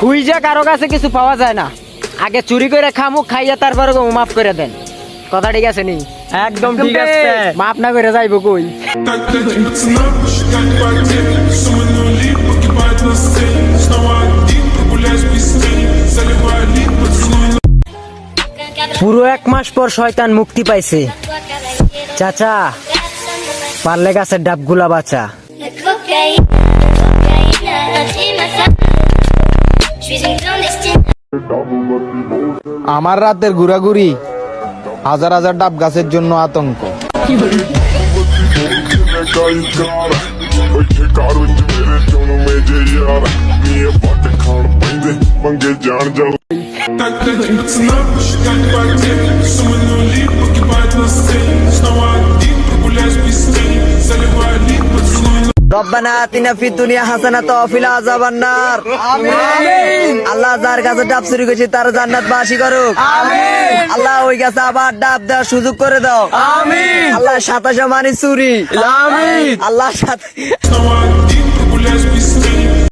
খুঁজে কারও কাছে কিছু পাওয়া যায় না। আগে চুরি করে খামু খাইয়া তারপরে মাফ করে দেন। কথা ঠিক আছে নি? একদম ঠিক আছে। মাফ না করে যাইব কই? পুরো এক মাস পর শয়তান মুক্তি পাইছে। চাচা পারলে গাছের ডাবগুলা বাচা। আমার রাতের ঘুরাঘুরি হাজার হাজার ডাব গাছের জন্য আতঙ্ক। ਮੰਗੇ রব্বানা আতিনা ফিদ দুনিয়া হাসানাত ওয়া ফিল আযাবান নার। আমিন। আল্লাহ যার কাছে ডাব চুরি করেছে তার জান্নাত বাসি করুক। আমিন। আল্লাহ ওই কাছে আবার ডাব দেওয়ার সুযোগ করে দাও। আমিন। আল্লাহ সাতাশে মানি চুরি। আমিন। আল্লাহ সাথে